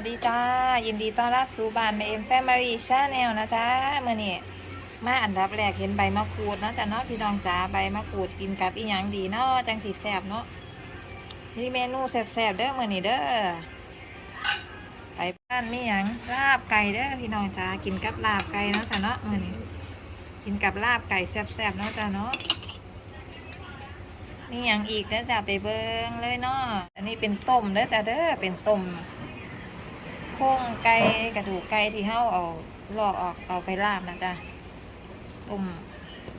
วัสดีจ้า ยินดีต้อนรับสู่บ้านเอ็มแฟมิลี่ชาแนลนะจ๊ะเมื่อนี้มาอันดับแรกเห็นใบมะกรูดเนาะจ้ะเนาะพี่น้องจ๋าใบมะกรูดกินกับอีหยังดีเนาะจังสีแสบเนาะมีเมนูแสบๆเด้อเมื่อนี้เด้อไปบ้านมีหยังลาบไก่เด้อพี่น้องจ๋ากินกับลาบไก่เนาะจ้ะเนาะเมื่อนี้กินกับลาบไก่แสบๆเนาะจ้ะเนาะนี่ยังอีกเด้อจ้ะไปเบิงเลยเนาะอันนี้เป็นต้มเด้อจ้ะเด้อเป็นต้ม โค้งไก่กระดูกไก่ที่เฮาเอาลอกออกเอาไปลาบนะจ้ะต้ม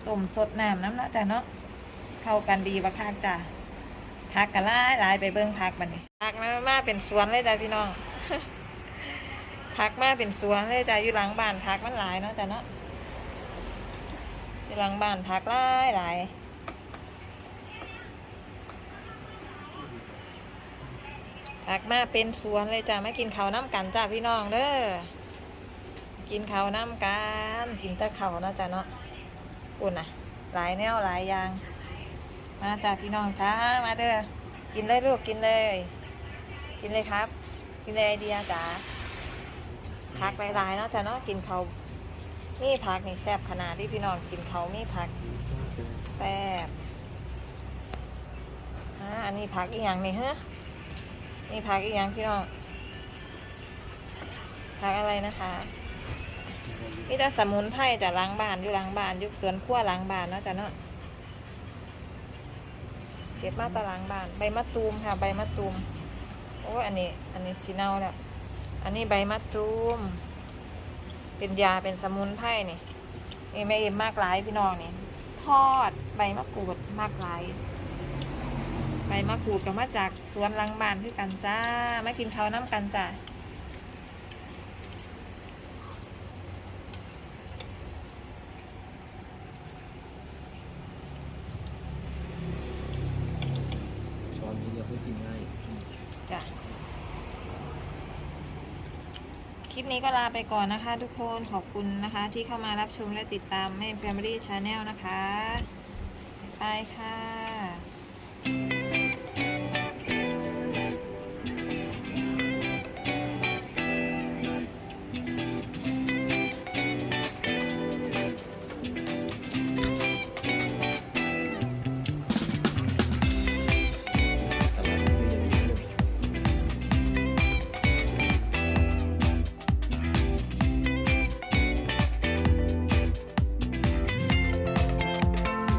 ต้มสดน้ำน้ำนะจ้ะเนาะเข้ากันดีบักคักจ้ะผักกะลาลายไปเบิ่งผักบัดนี้ผักมามาเป็นสวนเลยจ้ะพี่น้องผักมาเป็นสวนเลยจ้ะอยู่หลังบ้านผักมันหลายเนาะจ้ะเนาะอยู่หลังบ้านผักหลายหลาย ผักมาเป็นสวนเลยจ้ะมากินข้าวน้ำกันจ้าพี่น้องเด้อกินข้าวน้ำกันกินแตะข้าวนาะจ้ะเนาะอุ่นน่ะ หลายแนวหลายอย่าง มาจ้าพี่น้องจ้ามาเด้อกินเลยลูกกินเลย กินเลยครับ กินเลยไอเดียจ้าผักหลายๆเนาะจ้ะเนาะกินข้าวนี่ผักนี่แซ่บขนาดที่พี่น้องกินเขาวมีผักแซ่บอ่าอันนี้ผักอีกอย่างนี่ฮะ นี่ผักอีกย่างพี่น้องผักอะไรนะคะนี่แต่สมุนไพรจากล้างบานอยู่ล้างบานอยู่สวนครัวล้างบานเนาะจ้ะเนาะเก็บมาตะล้างบาน ใบมะตูมค่ะ ใบมะตูมโอ้อันนี้ อันนี้สีเน่าแล้วอันนี้ใบมะตูม เป็นยาเป็นสมุนไพรนี่นี่แม่เอ็มมากหลายพี่น้องนี่ ทอดใบมะกรูดมากหลาย ใบมะกรูดก็มาจากสวนหลังบ้านคือกันจ้ามากินข้าวน้ำกันจ้าช้อนนี้เดียวเพื่อกินง่ายจ้ะคลิปนี้ก็ลาไปก่อนนะคะทุกคนขอบคุณนะคะ ที่เข้ามารับชมและติดตามแม่ Family Channel นะคะบ๊ายบายค่ะ